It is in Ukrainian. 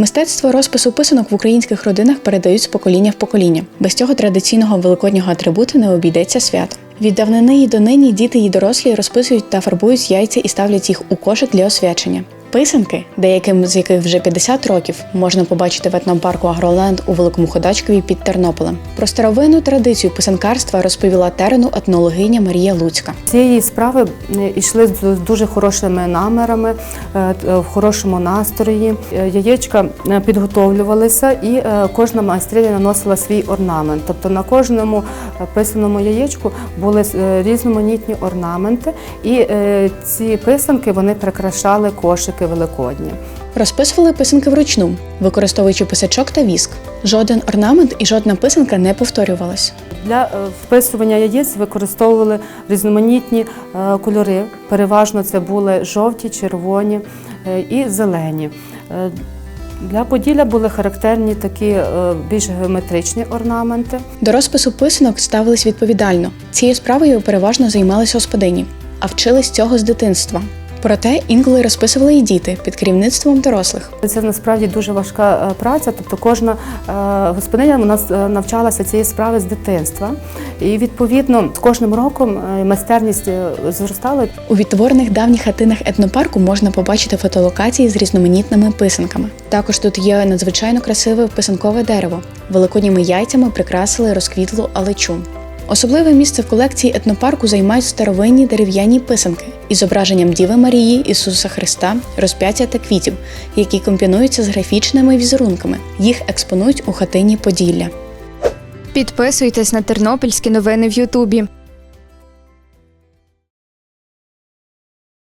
Мистецтво розпису писанок в українських родинах передають з покоління в покоління. Без цього традиційного великоднього атрибуту не обійдеться свято. Від давнини і донині діти і дорослі розписують та фарбують яйця і ставлять їх у кошик для освячення. Писанки, деяким з яких вже 50 років, можна побачити в етнопарку Агроленд у Великому Ходачкові під Тернополем. Про старовинну традицію писанкарства розповіла терену етнологиня Марія Луцька. Цієї справи е, йшли з дуже хорошими намірами, е, е, в хорошому настрої. Яєчка підготовлювалися, і кожна майстриня наносила свій орнамент. Тобто на кожному писаному яєчку були різноманітні орнаменти, і ці писанки вони прикрашали кошики великодні. Розписували писанки вручну, використовуючи писачок та віск. Жоден орнамент і жодна писанка не повторювалась. Для е, вписування яєць використовували різноманітні е, кольори. Переважно це були жовті, червоні е, і зелені. Для Поділля були характерні такі більш геометричні орнаменти. До розпису писанок ставились відповідально. Цією справою переважно займалися господині, а вчились цього з дитинства. Проте інколи розписували і діти під керівництвом дорослих. Це насправді дуже важка е, праця. Тобто кожна е, господиня вона е, навчалася цієї справи з дитинства. І відповідно з кожним роком майстерність зростала. У відтворених давніх хатинах етнопарку можна побачити фотолокації з різноманітними писанками. Також тут є надзвичайно красиве писанкове дерево. Великодніми яйцями прикрасили розквітлу алечу. Особливе місце в колекції етнопарку займають старовинні дерев'яні писанки із зображенням Діви Марії, Ісуса Христа, розп'яття та квітів, які комбінуються з графічними візерунками. Їх експонують у хатині Поділля. Підписуйтесь на тернопільські новини в Ютубі.